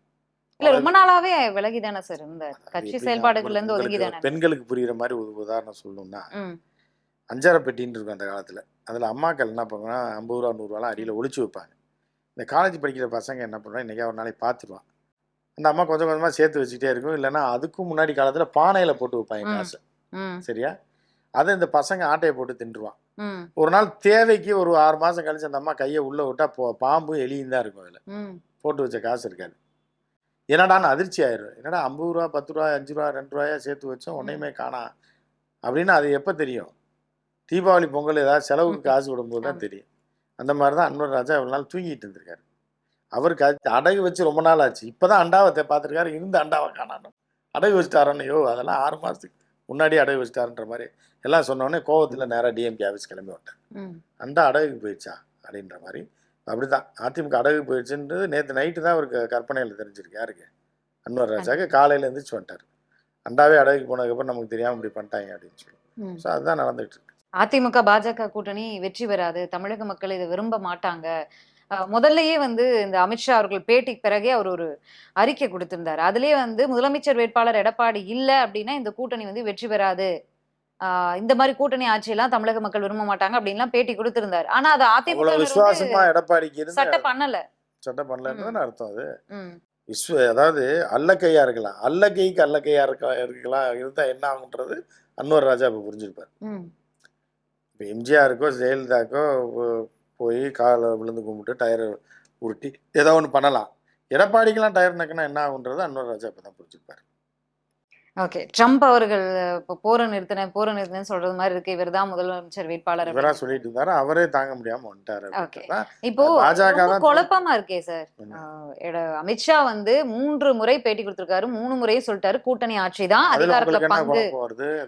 [SPEAKER 1] இல்ல ரொம்ப நாளாவே விலகி தானே சார் இருந்தார். கட்சி செயல்பாடுகள்ல இருந்து ஒதுங்கி தானே
[SPEAKER 2] பெண்களுக்கு புரியுற மாதிரி ஒரு உதாரணம் சொல்லணும்னா அஞ்சரை பெட்டின்னு இருக்கும் அந்த காலத்தில். அதில் அம்மாக்கள் என்ன பண்ணுவாங்கன்னா ஐம்பது ரூபா நூறுரூவாலாம் அடியில் ஒளிச்சு வைப்பாங்க. இந்த காலேஜ் படிக்கிற பசங்க என்ன பண்ணுவாங்க இன்றைக்கி ஒரு நாளைக்கு பார்த்துருவான் அந்த அம்மா கொஞ்சம் கொஞ்சமாக சேர்த்து வச்சுக்கிட்டே இருக்கும். இல்லைன்னா அதுக்கும் முன்னாடி காலத்தில் பானையில் போட்டு வைப்பாங்க. காசு. சரியா? அதை இந்த பசங்க ஆட்டையை போட்டு தின்றுவான். ஒரு நாள் தேவைக்கு ஒரு ஆறு மாதம் கழிச்சு அந்த அம்மா கையை உள்ளே விட்டா போ பாம்பும் எலியும் தான் இருக்கும் அதில். போட்டு வச்ச காசு இருக்காது. என்னடான்னு அதிர்ச்சி ஆயிரும். என்னடா ஐம்பது ரூபா பத்து ரூபா அஞ்சு ரூபா ரெண்டு ரூபாயா சேர்த்து வச்சோம் ஒன்றையுமே காணா. அப்படின்னு அது எப்போ தெரியும்? தீபாவளி பொங்கல் ஏதாவது செலவுக்கு காசு விடும்போது தான். தெரியும். அந்த மாதிரி தான் அன்வர் ராஜா இவ்வளோ நாள் தூங்கிட்டு இருந்திருக்காரு. அவருக்கு அது அடகு வச்சு ரொம்ப நாள் ஆச்சு. இப்போ தான் அண்டாவை பார்த்துருக்காரு. இருந்த அண்டாவை காணாணும். அடகு வச்சுட்டாரோன்னையோ அதெல்லாம் ஆறு மாதத்துக்கு முன்னாடி அடகு வச்சுட்டாருன்ற மாதிரி எல்லாம் சொன்னோடனே கோவத்தில் நேராக டிஎம்கே ஆஃபீஸ் கிளம்பி விட்டார்
[SPEAKER 1] ம்.
[SPEAKER 2] அண்டா அடகுக்கு போயிடுச்சா அப்படின்ற மாதிரி. அப்படி தான் அதிமுக அடகு போயிடுச்சுன்றது நேற்று நைட்டு தான் அவருக்கு கற்பனையில் தெரிஞ்சிருக்கு. யாருக்கு? அன்வர் ராஜாக்கு காலையில் எழுந்திரிச்சு வந்துட்டார். அண்டாவே அடகுக்கு போனதுக்கப்புறம் நமக்கு தெரியாமல் இப்படி பண்ணிட்டாங்க அப்படின்னு சொல்லி. ஸோ அதுதான் நடந்துட்டு இருக்கு.
[SPEAKER 1] அதிமுக பாஜக கூட்டணி வெற்றி பெறாது. தமிழக மக்கள் இதை விரும்ப மாட்டாங்க. முதல்லயே வந்து இந்த அமித்ஷா அவர்கள் பேட்டிக்கு பிறகே அவர் ஒரு அறிக்கை கொடுத்திருந்தாரு. அதுலயே வந்து முதலமைச்சர் வேட்பாளர் எடப்பாடி இல்ல அப்படின்னா இந்த கூட்டணி வந்து வெற்றி பெறாது. ஆஹ் இந்த மாதிரி கூட்டணி ஆட்சியெல்லாம் தமிழக மக்கள் விரும்ப மாட்டாங்க அப்படின்லாம் பேட்டி கொடுத்திருந்தாரு. ஆனா அது அதிமுக
[SPEAKER 2] விசுவாசமா எடப்பாடிக்கு இருந்து
[SPEAKER 1] சட்டம் பண்ணல.
[SPEAKER 2] சட்டம் பண்ணலன்னு அர்த்தம் அது. விஸ்வ அதாவது அல்லக்கையா இருக்கலாம். அல்லக்கைக்கு அல்லக்கையா இருக்க இருக்கலாம். இருந்தால் என்ன ஆகுன்றது அன்வர் ராஜா இப்போ புரிஞ்சிருப்பார். இப்போ எம்ஜிஆருக்கோ ஜெயலலிதாக்கோ போய் காலை விழுந்து கும்பிட்டு டயரை உருட்டி ஏதோ ஒன்று பண்ணலாம். எடப்பாடிக்கெல்லாம் டயர் நக்குனா என்ன ஆகுன்றது அன்வர் ராஜா இப்போ தான் புரிஞ்சுப்பார்.
[SPEAKER 1] ஓகே. ட்ரம்ப் அவர்கள் இப்போ போரை நிறுத்தினேன் போரை நிறுத்தினேன் சொல்றது மாதிரி இருக்கு. இவர் தான் முதலமைச்சர் வேட்பாளர்
[SPEAKER 2] இவரா. சொல்லிட்டு இருந்தாரு அவரே தாங்க முடியாம வந்துட்டாரு.
[SPEAKER 1] இப்போ
[SPEAKER 2] பாஜக
[SPEAKER 1] குழப்பமா இருக்கே சார் அமித்ஷா வந்து மூன்று முறை பேட்டி கொடுத்திருக்காரு மூணு முறையும் சொல்லிட்டாரு. கூட்டணி ஆட்சி தான் அதிகாரத்துல பங்கு.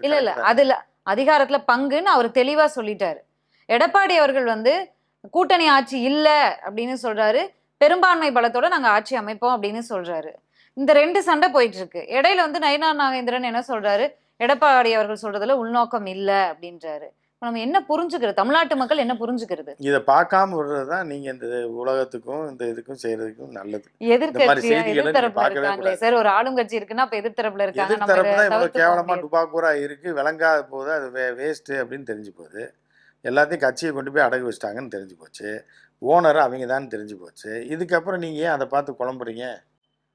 [SPEAKER 1] இல்ல இல்ல. அதுல அதிகாரத்துல பங்குன்னு அவர் தெளிவா சொல்லிட்டாரு. எடப்பாடி அவர்கள் வந்து கூட்டணி ஆட்சி இல்லை அப்படின்னு சொல்றாரு. பெரும்பான்மை பலத்தோட நாங்க ஆட்சி அமைப்போம் அப்படின்னு சொல்றாரு. இந்த ரெண்டு சண்டை போயிட்டு இருக்கு இடையில வந்து நயினார் நாகேந்திரன் என்ன சொல்றாரு? எடப்பாடி அவர்கள் சொல்றதுல உள்நோக்கம் இல்லை அப்படின்றாரு. நம்ம என்ன புரிஞ்சுக்கிறது? தமிழ்நாட்டு மக்கள் என்ன புரிஞ்சுக்கிறது?
[SPEAKER 2] இதை பார்க்காம விடுறது தான் நீங்க இந்த உலகத்துக்கும் இந்த இதுக்கும் செய்யறதுக்கும் நல்லது. நீங்க
[SPEAKER 1] எதிர்த்தரப்புல இருக்காங்களே. சார் ஒரு ஆளுங்கட்சி இருக்குன்னா அப்ப எதிர்த்தரப்புல இருக்காங்க.
[SPEAKER 2] எதிர்த்தரப்பு தான் இவ்வளவு கேவலமா. டுபாக்கூரா இருக்கு விளங்காத போது அது வே வேஸ்ட்டு அப்படின்னு தெரிஞ்சு போகுது. எல்லாத்தையும் கட்சியை கொண்டு போய் அடகு வச்சிட்டாங்கன்னு தெரிஞ்சு போச்சு. ஓனர் அவங்க தான் தெரிஞ்சு போச்சு. இதுக்கப்புறம் நீங்கள் ஏன் அதை பார்த்து குழம்புறீங்க?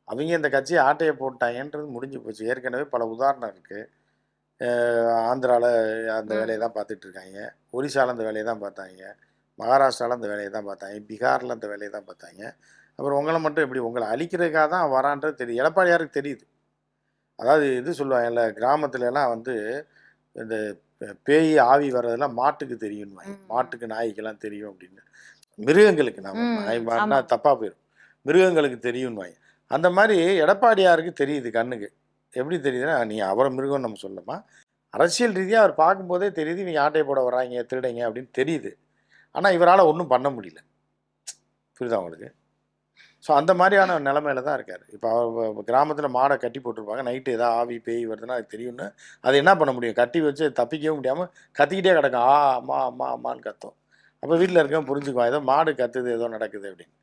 [SPEAKER 2] அவங்க இந்த கட்சியை ஆட்டையை போட்டாங்கன்றது முடிஞ்சு போச்சு. ஏற்கனவே பல உதாரணம் இருக்குது ஆந்திராவில் அந்த. வேலையை தான் பார்த்துட்டு இருக்காங்க ஒரிசால அந்த வேலையை தான் பார்த்தாங்க. மகாராஷ்டிராவில் அந்த வேலையை தான் பார்த்தாங்க. பீகாரில் அந்த வேலையை தான் பார்த்தாங்க. அப்புறம் உங்களை மட்டும் எப்படி உங்களை அழிக்கிறதுக்காக தான் வரான்றது தெரியுது. எடப்பாடியாருக்கு தெரியுது. அதாவது இது சொல்லுவாங்கல்ல கிராமத்துல எல்லாம் வந்து இந்த பேய் ஆவி வர்றதெல்லாம் மாட்டுக்கு தெரியும்
[SPEAKER 1] ம்.
[SPEAKER 2] மாட்டுக்கு நாய்க்கெல்லாம் தெரியும் அப்படின்னு. மிருகங்களுக்கு நம்ம நாய் மாட்டினா. தப்பாக போயிடும் மிருகங்களுக்கு தெரியும்னு அந்த மாதிரி எடப்பாடியாருக்கு தெரியுது கண்ணுக்கு. எப்படி தெரியுதுன்னா நீ அவரை மிருகம்னு நம்ம சொல்லமா அரசியல் ரீதியாக அவர் பார்க்கும்போதே தெரியுது இவங்க ஆட்டையை போட வர்றாங்க திருடைங்க அப்படின்னு தெரியுது. ஆனால் இவரால் ஒன்றும் பண்ண முடியல. புரியுதா உங்களுக்கு? ஸோ அந்த மாதிரியான நிலமையில தான் இருக்கார். இப்போ அவர் கிராமத்தில் மாடை கட்டி போட்டிருப்பாங்க. நைட்டு ஏதாவது ஆவி பேய் வருதுன்னா அது தெரியும்னு அதை என்ன பண்ண முடியும்? கட்டி வச்சு தப்பிக்கவே முடியாமல் கத்திக்கிட்டே கிடக்கும். ஆ அம்மா அம்மா அம்மான்னு கத்தும். அப்போ வீட்டில் இருக்கவங்க புரிஞ்சுக்குவான். ஏதோ மாடு கத்துது ஏதோ நடக்குது அப்படின்னு.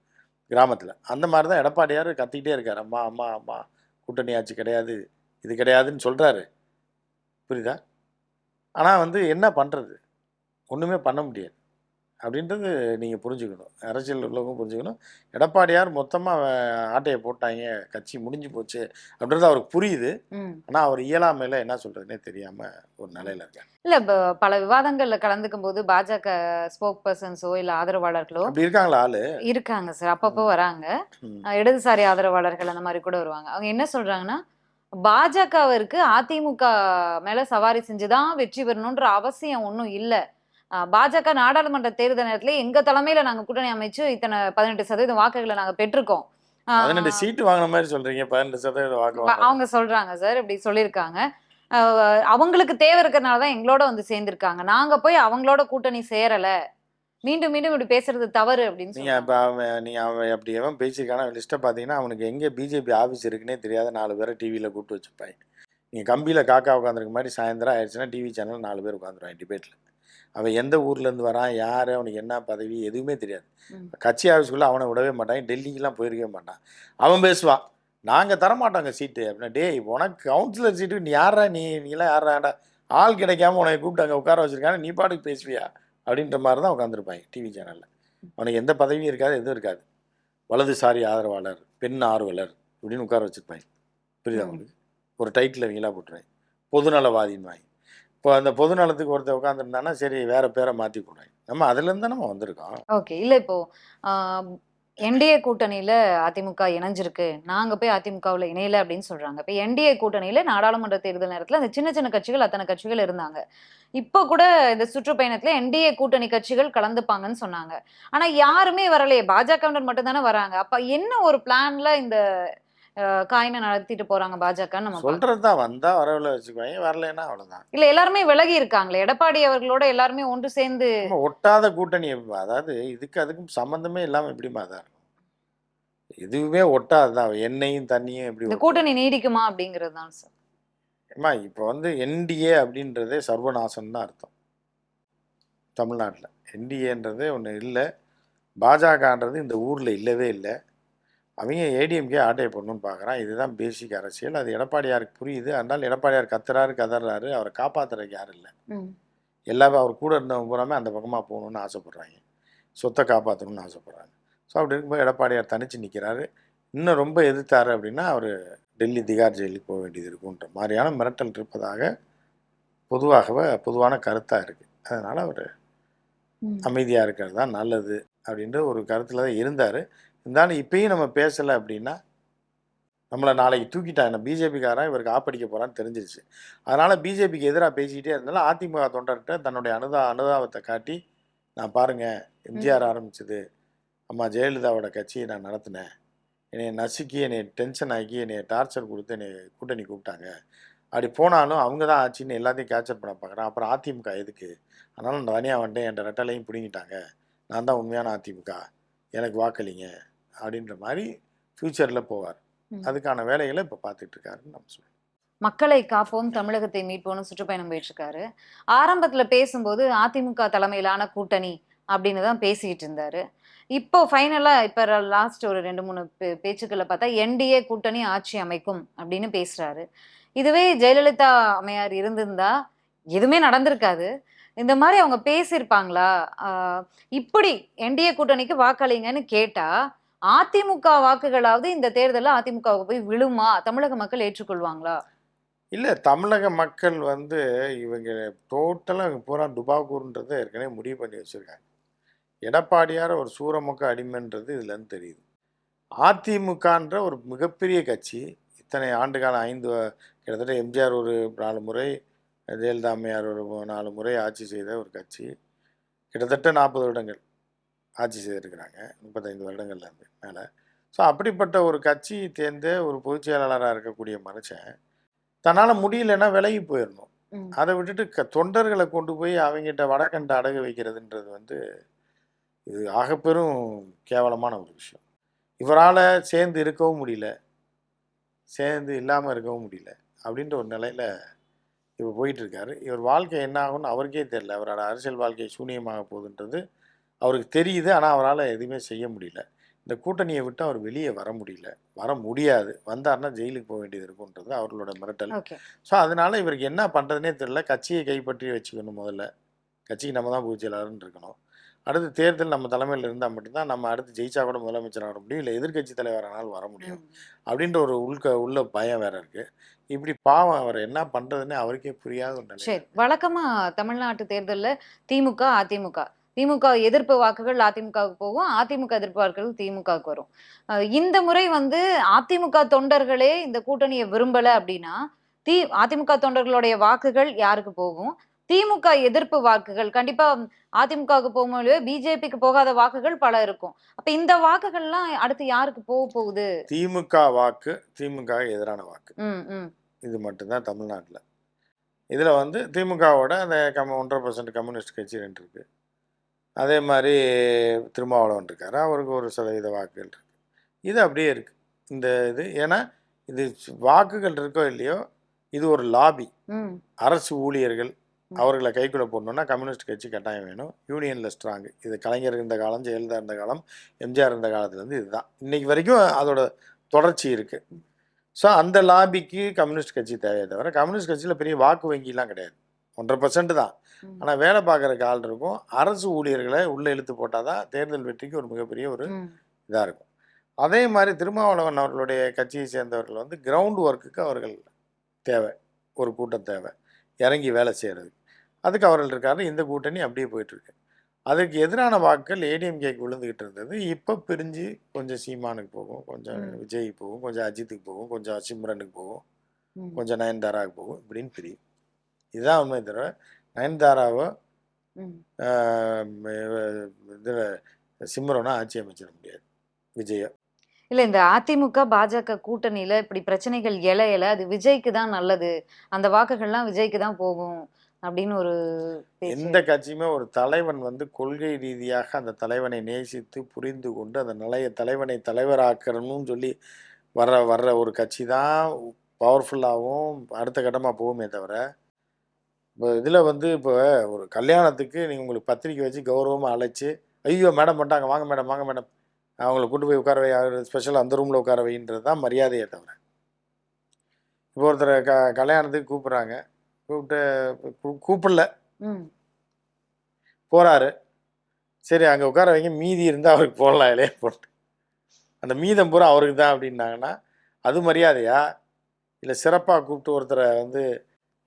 [SPEAKER 2] கிராமத்தில். அந்த மாதிரி தான் எடப்பாடியார் கத்திக்கிட்டே இருக்கார். அம்மா அம்மா அம்மா. கூட்டணி ஆட்சி கிடையாது. இது கிடையாதுன்னு சொல்கிறாரு புரியுதா? ஆனால் வந்து என்ன பண்ணுறது ஒன்றுமே பண்ண முடியாது. அப்படின்றது நீங்கள் புரிஞ்சுக்கணும். அரசியல் உள்ளவங்க புரிஞ்சுக்கணும். எடப்பாடியார் மொத்தமாக ஆட்டையை போட்டாங்க. கட்சி முடிஞ்சு போச்சு அப்படின்றது அவருக்கு புரியுது. ஆனால் அவர் இயலாமையில் என்ன சொல்கிறதுனே தெரியாமல் ஒரு நிலையில் இருக்கார்.
[SPEAKER 1] இல்ல இப்ப பல விவாதங்கள்ல கலந்துக்கும் போது பாஜக ஸ்போக் பர்சன்ஸோ இல்ல ஆதரவாளர்களோ
[SPEAKER 2] அப்படி இருக்காங்களா ஆளு?
[SPEAKER 1] இருக்காங்க சார். அப்பப்போ வராங்க. இடதுசாரி ஆதரவாளர்கள் அந்த மாதிரி கூட வருவாங்க. அவங்க என்ன சொல்றாங்கன்னா பாஜகவிற்கு அதிமுக மேல சவாரி செஞ்சுதான் வெற்றி பெறணும்ன்ற அவசியம் ஒன்றும் இல்ல. பாஜக நாடாளுமன்ற தேர்தல் நேரத்துல எங்க தலைமையில நாங்க கூட்டணி அமைச்சு இத்தனை பதினெட்டு சதவீதம் வாக்குகளை நாங்க பெற்றிருக்கோம்.
[SPEAKER 2] பதினெட்டு சீட்டு வாங்கின மாதிரி சொல்கிறீங்க பதினெட்டு சதவீதம் வாக்கு
[SPEAKER 1] அவங்க சொல்றாங்க சார் இப்படி சொல்லியிருக்காங்க. அவங்களுக்கு தேவை இருக்கிறனால தான் எங்களோட வந்து சேர்ந்திருக்காங்க. நாங்க போய் அவங்களோட கூட்டணி சேரல. மீண்டும் மீண்டும் இப்படி பேசுறது தவறு அப்படின்னு
[SPEAKER 2] நீங்கள் இப்போ அவன் நீங்கள் அவன் அப்படி எவன் பேசியிருக்கான? லிஸ்ட்டை பார்த்தீங்கன்னா அவனுக்கு எங்கே பிஜேபி ஆஃபீஸ் இருக்குன்னே தெரியாத நாலு பேரை டிவியில் கூப்பிட்டு வச்சுப்பாங்க நீங்கள் கம்பியில் காக்கா உட்காந்துருக்க மாதிரி சாயந்தரம் ஆயிடுச்சுன்னா டிவி சேனல் நாலு பேர் உட்காந்துருவாங்க டிபேட்டில் அவன் எந்த ஊர்லேருந்து வரான் யார் அவனுக்கு என்ன பதவி எதுவுமே தெரியாது. கட்சி ஆஃபீஸ்க்குள்ளே அவனை விடவே மாட்டான் டெல்லிக்கெலாம் போயிருக்கவே மாட்டான். அவன் பேசுவான் நாங்கள் தரமாட்டோங்க சீட்டு அப்படின்னா டேய் உனக்கு கவுன்சிலர் சீட்டு நீ யாரா நீ நீலாம் யாராடா ஆள் கிடைக்காம உனக்கு கூப்பிட்டு அங்கே உட்கார வச்சிருக்காங்க நீ பாட்டுக்கு பேசுவியா? அப்படின்ற மாதிரி தான் உட்காந்துருப்பாங்க டிவி சேனலில் அவனுக்கு எந்த பதவியும் இருக்காது எதுவும் இருக்காது. வலதுசாரி ஆதரவாளர் பெண் ஆர்வலர் இப்படின்னு உட்கார வச்சிருப்பாங்க. புரியுதா
[SPEAKER 1] ம்.
[SPEAKER 2] உங்களுக்கு? ஒரு டைட்டில் அவங்களா போட்டுருவாங்க பொதுநலவாதின்னு வாங்கி இப்போ அந்த பொதுநலத்துக்கு ஒருத்தர் உட்காந்துருந்தானா சரி வேற பேரை மாற்றி போடுவாங்க நம்ம அதுலேருந்து நம்ம வந்திருக்கோம்.
[SPEAKER 1] ஓகே இல்ல இப்போ என்டிஏ கூட்டணியில அதிமுக இணைஞ்சிருக்கு. நாங்க போய் அதிமுகவுல இணையல அப்படின்னு சொல்றாங்க. இப்போ என்டிஏ கூட்டணியில நாடாளுமன்ற தேர்தல் நேரத்துல அந்த சின்ன சின்ன கட்சிகள் அத்தனை கட்சிகள் இருந்தாங்க. இப்போ கூட இந்த சுற்றுப்பயணத்துல என்டிஏ கூட்டணி கட்சிகள் கலந்துப்பாங்கன்னு சொன்னாங்க. ஆனா யாருமே வரலையே. பாஜகவினர் மட்டும் தானே வராங்க. அப்ப என்ன ஒரு பிளான்ல இந்த காயினை நடத்திட்டு போறாங்க பாஜக நம்ம பார்க்கணும்.
[SPEAKER 2] சொல்கிறது தான் வந்தால் வரவில் வச்சுக்குவாங்க வரலைன்னா அவ்வளோதான்
[SPEAKER 1] இல்ல எல்லாருமே விலகி இருக்காங்களே. எடப்பாடி அவர்களோட எல்லாருமே ஒன்று சேர்ந்து
[SPEAKER 2] ஒட்டாத கூட்டணி அதாவது இதுக்கு அதுக்கும் சம்மந்தமே இல்லாமல் எப்படிமா தான் இருக்கும்? இதுவுமே ஒட்டாது தான் எண்ணெயும் தண்ணியும் எப்படி?
[SPEAKER 1] கூட்டணி நீடிக்குமா அப்படிங்கிறது தான் சார்.
[SPEAKER 2] அம்மா இப்போ வந்து என்டிஏ அப்படின்றதே சர்வநாசம் தான் அர்த்தம். தமிழ்நாட்டில். என்டிஏன்றதே ஒன்று இல்லை. பாஜகன்றது இந்த ஊரில் இல்லவே இல்லை. அவங்க ஏடிஎம்கே ஆட்டையை பண்ணணும்னு பார்க்குறான் இதுதான் பேசிக் அரசியல். அது எடப்பாடியாருக்கு புரியுது. அதனால் எடப்பாடியார் கத்துறாரு கதறாரு. அவரை காப்பாத்துறதுக்கு யாரும் இல்லை. எல்லாமே அவர் கூட இருந்தவங்க பூராமே அந்த பக்கமாக போகணுன்னு ஆசைப்பட்றாங்க. சொத்தை காப்பாற்றணும்னு ஆசைப்பட்றாங்க. ஸோ அப்படி இருக்கும்போது எடப்பாடியார் தனிச்சு நிற்கிறாரு இன்னும் ரொம்ப எதிர்த்தாரு அப்படின்னா அவர் டெல்லி திகார் ஜெயிலுக்கு போக வேண்டியது இருக்குன்ற மாதிரியான மிரட்டல் இருப்பதாக பொதுவாகவே பொதுவான கருத்தாக இருக்குது அதனால் அவர் அமைதியாக இருக்கிறது தான் நல்லது அப்படின்ற ஒரு கருத்தில் தான் இருந்தார். இருந்தாலும் இப்பயும் நம்ம பேசலை அப்படின்னா நம்மளை நாளைக்கு தூக்கிட்டாங்க பிஜேபிக்காரன் இவருக்கு ஆப்படிக்க போகிறான்னு தெரிஞ்சிருச்சு. அதனால் பிஜேபிக்கு எதிராக பேசிக்கிட்டே இருந்தாலும் அதிமுக தொண்டர்கிட்ட தன்னுடைய அனுதா அனுதாபத்தை காட்டி நான் பாருங்கள் எம்ஜிஆர் ஆரம்பிச்சது. அம்மா ஜெயலலிதாவோட கட்சியை நான் நடத்தினேன். என்னை நசுக்கி என்னை டென்ஷன் ஆக்கி என்னை டார்ச்சர் கொடுத்து என்னை கூட்டணி கூப்பிட்டாங்க. அப்படி போனாலும் அவங்க தான் ஆச்சுன்னு எல்லாத்தையும் கேப்சர் பண்ண பார்க்குறேன் அப்புறம் அதிமுக எதுக்கு? அதனால் நான் தனியாக வந்துட்டேன். என் ரெட்டலையும் பிடுங்கிட்டாங்க. நான் தான் உண்மையான அதிமுக. எனக்கு வாக்களிங்க. அப்படின்ற மாதிரி ஃப்யூச்சரில் போவார். அதுக்கான வேலைகளை இப்போ பார்த்துட்டு இருக்காருன்னு நம்ம சொல்லுவோம்
[SPEAKER 1] மக்களை காப்போம் தமிழகத்தை மீட்போம்னு சுற்றுப்பயணம் போயிட்டு இருக்காரு ஆரம்பத்துல பேசும்போது அதிமுக தலைமையிலான கூட்டணி அப்படின்னு தான் பேசிக்கிட்டு இருந்தாரு. இப்போ ஃபைனலா இப்ப லாஸ்ட் ஒரு ரெண்டு மூணு பேச்சுக்களை பார்த்தா என்டிஏ கூட்டணி ஆட்சி அமைக்கும் அப்படின்னு பேசுறாரு. இதுவே ஜெயலலிதா அம்மையார் இருந்திருந்தா எதுவுமே நடந்திருக்காது. இந்த மாதிரி அவங்க பேசியிருப்பாங்களா? இப்படி என்டிஏ கூட்டணிக்கு வாக்களிங்கன்னு கேட்டா அதிமுக வாக்குகளாவது இந்த தேர்தலில் அதிமுகவுக்கு போய் விழுமா? தமிழக மக்கள் ஏற்றுக்கொள்வாங்களா?
[SPEAKER 2] இல்லை தமிழக மக்கள் வந்து இவங்க டோட்டலாக பூரா துபாகூர்ன்றதை ஏற்கனவே முடிவு பண்ணி வச்சுருக்காங்க. எடப்பாடியார் ஒரு சூரமுக அடிமைன்றது இதுலேருந்து தெரியுது. அதிமுகன்ற ஒரு மிகப்பெரிய கட்சி இத்தனை ஆண்டுகாலம் ஐந்து கிட்டத்தட்ட எம்ஜிஆர் ஒரு நாலு முறை ஜெயலலிதா அம்மையார் ஒரு நாலு முறை ஆட்சி செய்த ஒரு கட்சி கிட்டத்தட்ட நாற்பது வருடங்கள். ஆட்சி செய்திருக்கிறாங்க. முப்பத்தைந்து வருடங்கள்லேருந்து மேலே. ஸோ அப்படிப்பட்ட ஒரு கட்சி தேர்ந்த ஒரு பொதுச் செயலாளராக இருக்கக்கூடிய மனுஷன் தன்னால் முடியலன்னா விலகி போயிடணும். அதை விட்டுட்டு க தொண்டர்களை கொண்டு போய் அவங்ககிட்ட வடக்கண்ட அடகு வைக்கிறதுன்றது வந்து இது ஆகப்பெரும் கேவலமான ஒரு விஷயம். இவரால் சேர்ந்து இருக்கவும் முடியல. சேர்ந்து இல்லாமல் இருக்கவும் முடியல. அப்படின்ற ஒரு நிலையில் இவர் போயிட்டு இருக்காரு. இவர் வாழ்க்கை என்ன ஆகும்னு அவருக்கே தெரியல. அவரோட அரசியல் வாழ்க்கை சூனியமாக போகுதுன்றது அவருக்கு தெரியுது ஆனால் அவரால் எதுவுமே செய்ய முடியல. இந்த கூட்டணியை விட்டு அவர் வெளியே வர முடியல. வர முடியாது. வந்தாருன்னா ஜெயிலுக்கு போக வேண்டியது இருக்குன்றது அவர்களோட மிரட்டல். ஸோ அதனால இவருக்கு என்ன பண்ணுறதுனே தெரியல. கட்சியை கைப்பற்றி வச்சுக்கணும் முதல்ல. கட்சிக்கு நம்ம தான் பொதுச் செயலாளர்னு இருக்கணும். அடுத்து தேர்தல் நம்ம தலைமையில் இருந்தால் மட்டும்தான் நம்ம அடுத்து ஜெயிச்சா கூட முதலமைச்சர் வர முடியும். இல்லை எதிர்க்கட்சி தலைவரானாலும் வர முடியும். அப்படின்ற ஒரு உள்க உள்ள பயம் வேற இருக்கு. இப்படி பாவம் அவர் என்ன பண்றதுன்னு அவருக்கே புரியாத
[SPEAKER 1] சரி. வழக்கமா தமிழ்நாட்டு தேர்தல்ல திமுக அதிமுக. திமுக எதிர்ப்பு வாக்குகள் அதிமுகவுக்கு போகும் அதிமுக எதிர்ப்பு வாக்குகள் திமுகவுக்கு வரும். இந்த முறை வந்து அதிமுக தொண்டர்களே இந்த கூட்டணியை விரும்பல அப்படின்னா தி அதிமுக தொண்டர்களுடைய வாக்குகள் யாருக்கு போகும்? திமுக எதிர்ப்பு வாக்குகள் கண்டிப்பா அதிமுகவுக்கு போகும்போது பிஜேபிக்கு போகாத வாக்குகள் பல இருக்கும். அப்ப இந்த வாக்குகள்லாம் அடுத்து யாருக்கு போக போகுது?
[SPEAKER 2] திமுக வாக்கு திமுக எதிரான வாக்கு. இது மட்டும்தான் தமிழ்நாட்டில். இதில் வந்து திமுகவோட அந்த கம் ஒன்றரை பர்சன்ட் கம்யூனிஸ்ட் கட்சி ரெண்டு இருக்கு. அதே மாதிரி திருமாவளவன் இருக்காரு. அவருக்கு ஒரு சதவீத வாக்குகள் இருக்கு. இது அப்படியே இருக்கு. இந்த இது ஏன்னா இது வாக்குகள் இருக்கோ இல்லையோ இது ஒரு லாபி. அரசு ஊழியர்கள். அவர்களை கைக்குள்ள போடணும்னா கம்யூனிஸ்ட் கட்சி கட்டாயம் வேணும். யூனியனில் ஸ்ட்ராங் இது கலைஞர் இருந்த காலம் ஜெயலலிதா இருந்த காலம் எம்ஜிஆர் இருந்த காலத்துலேருந்து இதுதான். இன்னைக்கு வரைக்கும் அதோட தொடர்ச்சி இருக்குது ஸோ அந்த லாபிக்கு கம்யூனிஸ்ட் கட்சி தேவையே தவிர கம்யூனிஸ்ட் கட்சியில் பெரிய வாக்கு வங்கிலாம் கிடையாது. ஒன்றரை பர்சன்ட் தான். ஆனால் வேலை பார்க்குறக்கு ஆள் இருக்கும். அரசு ஊழியர்களை உள்ளே இழுத்து போட்டால் தான் தேர்தல் வெற்றிக்கு ஒரு மிகப்பெரிய ஒரு. இதாக இருக்கும். அதே மாதிரி திருமாவளவன் அவர்களுடைய கட்சியை சேர்ந்தவர்கள் வந்து கிரவுண்ட் ஒர்க்குக்கு அவர்கள் தேவை. ஒரு கூட்டம் தேவை. இறங்கி வேலை செய்கிறதுக்கு அதுக்கு அவர்கள் இருக்காரு. இந்த கூட்டணி அப்படியே போயிட்டுருக்கு. அதுக்கு எதிரான வாக்குகள் ஏடிஎம்கேக்கு விழுந்துக்கிட்டு இருந்தது. இப்போ பிரிஞ்சு கொஞ்சம் சீமானுக்கு போகும் கொஞ்சம்
[SPEAKER 1] ம்.
[SPEAKER 2] விஜய்க்கு போகும் கொஞ்சம் அஜித்துக்கு போகும் கொஞ்சம் சிம்ரனுக்கு போகும். கொஞ்சம் நயன்தாராவுக்கு போகும் இப்படின்னு பிரியும். இதுதான் உண்மை தவிர நயன்தாராவோ
[SPEAKER 1] ம்.
[SPEAKER 2] இதில் சிம்ரனும் ஆட்சி அமைச்சிட முடியாது விஜயை
[SPEAKER 1] இல்ல இந்த அதிமுக பாஜக கூட்டணியில இப்படி பிரச்சனைகள் எழ எழ அது விஜய்க்கு தான் நல்லது அந்த வாக்குகள்லாம் விஜய்க்கு தான் போகும் அப்படின்னு ஒரு.
[SPEAKER 2] எந்த கட்சியுமே ஒரு தலைவன் வந்து கொள்கை ரீதியாக அந்த தலைவனை நேசித்து புரிந்து கொண்டு அந்த நிலைய தலைவனை தலைவராக்கணும்னு சொல்லி வர்ற வர்ற ஒரு கட்சி தான் பவர்ஃபுல்லாகவும் அடுத்த கட்டமாக போகுமே தவிர இப்போ இதில் வந்து இப்போ ஒரு கல்யாணத்துக்கு நீங்கள் உங்களுக்கு பத்திரிக்கை வச்சு கௌரவமாக அழைச்சி ஐயோ மேடம் பண்ணிட்டாங்க வாங்க மேடம் வாங்க மேடம். அவங்கள கொண்டு போய் உட்கார வை ஸ்பெஷலாக அந்த ரூமில் உட்கார வைன்றது தான் மரியாதையே தவிர. இப்போ ஒருத்தரை க கல்யாணத்துக்கு கூப்பிட்றாங்க. கூப்பிட்டு கூப்பிடல.
[SPEAKER 1] ம்.
[SPEAKER 2] போறாரு. சரி அங்கே உட்கார வைங்க மீதி இருந்தால் அவருக்கு போடலாம் இல்லையா போட்டு. அந்த மீதம் பூரா அவருக்கு தான் அப்படின்னாங்கன்னா அது மரியாதையா? இல்லை சிறப்பாக கூப்பிட்டு ஒருத்தரை வந்து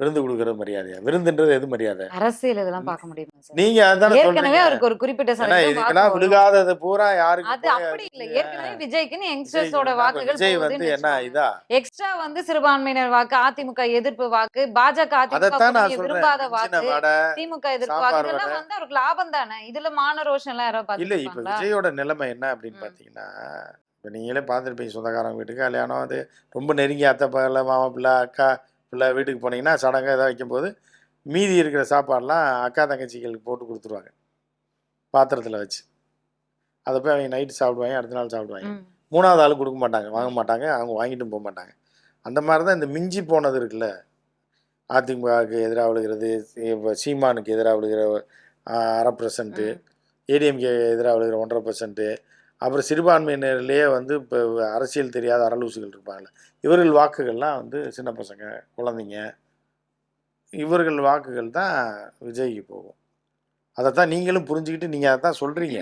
[SPEAKER 2] விருந்து கொடுக்கறது மரியாதையா? விருந்துன்றது எது மரியாதை?
[SPEAKER 1] அரசியல் இதெல்லாம் பார்க்க முடியுமா சார்?
[SPEAKER 2] நீங்க அதானே
[SPEAKER 1] ஏற்கனவே அவருக்கு ஒரு குறிப்பிட்ட
[SPEAKER 2] இதுக்கெல்லாம். விழுகாதது பூரா யாருக்கு
[SPEAKER 1] அது அப்படி இல்ல. ஏற்கனவே விஜய்க்குன்னு
[SPEAKER 2] விஜய்க்கு
[SPEAKER 1] யங்ஸ்டர்ஸோட வாக்குகள்
[SPEAKER 2] விஜய் வந்து என்ன இதா?
[SPEAKER 1] எக்ஸ்ட்ரா வந்து சிறுபான்மையினர் வாக்கு அதிமுக எதிர்ப்பு வாக்கு பாஜக அதிமுக விரும்பாத வாக்கு திமுக எதிர்ப்பு வாக்கு இதெல்லாம் வந்து அவருக்கு லாபம் தானே? இதுல மான ரோஷன் எல்லாம் யாரோ
[SPEAKER 2] இல்ல இப்ப விஜயோட நிலைமை என்ன அப்படின்னு. பாத்தீங்கன்னா இப்ப நீங்களே பார்த்துருப்பீங்க சொந்தக்காரங்க வீட்டுக்கு கல்யாணம் அது ரொம்ப நெருங்கி அத்தை பகல மாமா பிள்ளை அக்கா பிள்ளை வீட்டுக்கு போனீங்கன்னா சடங்கு ஏதாவது வைக்கும்போது மீதி இருக்கிற சாப்பாடுலாம் அக்கா தங்கச்சிகளுக்கு போட்டு கொடுத்துருவாங்க. பாத்திரத்தில் வச்சு. அதை போய் அவங்க நைட்டு சாப்பிடுவாங்க அடுத்த நாள் சாப்பிடுவாங்க. மூணாவது ஆள் கொடுக்க மாட்டாங்க வாங்க மாட்டாங்க அவங்க வாங்கிட்டும் போக மாட்டாங்க. அந்த மாதிரி தான் இந்த மிஞ்சி போனது இருக்குல்ல. அதிமுகவுக்கு எதிராக விழுகிறது இப்போ சீமானுக்கு எதிராக விழுகிற அரை பர்சன்ட்டு. ஏடிஎம்கே எதிராக விழுகிற ஒன்றரை பர்சன்ட்டு அப்புறம் சிறுபான்மையினர்லேயே வந்து இப்போ அரசியல் தெரியாத அரலூசுகள் இருப்பாங்கல்ல. இவர்கள் வாக்குகள்லாம் வந்து சின்ன பசங்க குழந்தைங்க இவர்கள் வாக்குகள் தான் விஜய்க்கு போகும். அதைத்தான் நீங்களும் புரிஞ்சுக்கிட்டு நீங்கள் அதை தான் சொல்கிறீங்க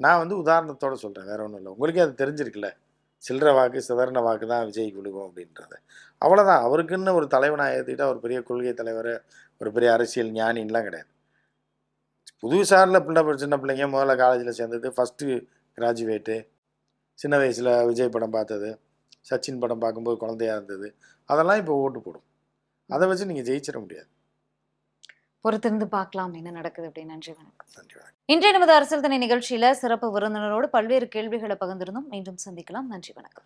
[SPEAKER 2] நான் வந்து உதாரணத்தோடு சொல்கிறேன் வேற ஒன்றும் இல்லை. உங்களுக்கே அது தெரிஞ்சிருக்குல்ல. சில்லற வாக்கு சிதறின வாக்கு தான் விஜய்க்கு விழுகும் அப்படின்றது. அவ்வளோதான் அவருக்குன்னு ஒரு தலைவனாக ஏற்றுக்கிட்டால் ஒரு பெரிய கொள்கை தலைவர் ஒரு பெரிய அரசியல் ஞானின்லாம் கிடையாது. புதுசாரில் பிள்ளை சின்ன பிள்ளைங்க முதல்ல காலேஜில் சேர்ந்தது ஃபஸ்ட்டு கிராஜுவேட்டு சின்ன வயசில் விஜய் படம் பார்த்தது. சச்சின் படம் பார்க்கும்போது குழந்தையா இருந்தது. அதெல்லாம் இப்போ ஓட்டு போடும். அதை வச்சு நீங்கள் ஜெயிச்சிட முடியாது.
[SPEAKER 1] பொறுத்திருந்து பார்க்கலாம் என்ன நடக்குது அப்படின்னு. நன்றி வணக்கம்.
[SPEAKER 2] நன்றி வணக்கம்.
[SPEAKER 1] இன்றைய நமது அரசியல் தனி நிகழ்ச்சியில சிறப்பு விருந்தினரோடு பல்வேறு கேள்விகளை பகிர்ந்திருந்தோம். மீண்டும் சந்திக்கலாம். நன்றி வணக்கம்.